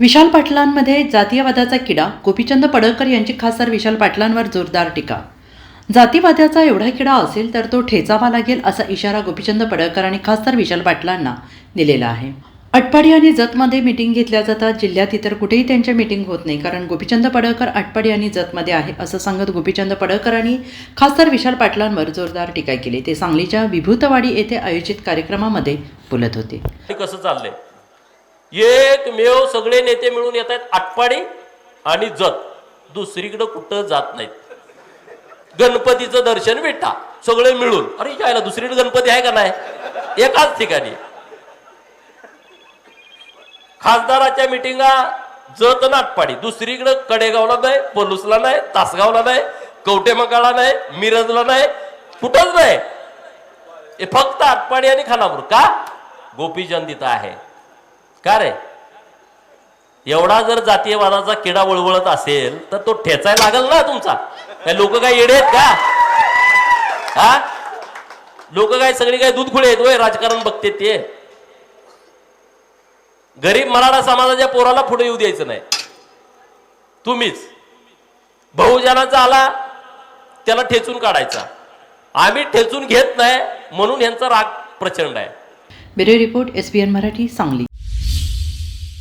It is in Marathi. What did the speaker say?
विशाल पाटलांमध्ये जातीयवादाचा किडा गोपीचंद पडळकर यांची खासदार विशाल पाटलांवर जोरदार टीका. जातीवादाचा एवढा किडा असेल तर तो ठेचावा लागेल असा इशारा गोपीचंद पडळकर आणि खासदार विशाल पाटलांना दिलेला आहे. आटपाडी आणि जतमध्ये मिटिंग घेतल्या जातात. जिल्ह्यात इतर कुठेही त्यांच्या मिटिंग होत नाही कारण गोपीचंद पडळकर आटपाडी आणि जतमध्ये आहे असं सांगत गोपीचंद पडळकरांनी खासदार विशाल पाटलांवर जोरदार टीका केली. ते सांगलीच्या विभूतवाडी येथे आयोजित कार्यक्रमामध्ये बोलत होते. कसं चाललंय? एकमेव सगळे नेते मिळून येत आहेत आटपाडी आणि जत. दुसरीकडे कुठं जात नाहीत. गणपतीचं दर्शन भेटा सगळे मिळून. अरे यायला दुसरीकडे गणपती आहे का नाही? एकाच ठिकाणी. खासदाराच्या मिटिंगा जत नाटपाडी दुसरीकडे कडेगावला नाही पलूसला नाही तासगावला नाही कवटेमकाळा नाही मिरजला नाही कुठंच नाही. हे फक्त आटपाडी आणि खानापूर. का? गोपीजन तिथं आहे. का रे? एवढा जर जातीयवादाचा किडा वळवळत असेल तर तो ठेचायला लागल ना तुमचा. काय लोक काय येडे आहेत का? हा? लोक काय सगळी काय दूध खुळे आहेत राजकारण बघते ते. गरीब मराठा समाजाच्या पोराला पुढे येऊ द्यायचं नाही. तुम्हीच. बहुजनाचा आला त्याला ठेचून काढायचा. आम्ही ठेचून घेत नाही म्हणून यांचा राग प्रचंड आहे. Bureau report S Marathi Sangli.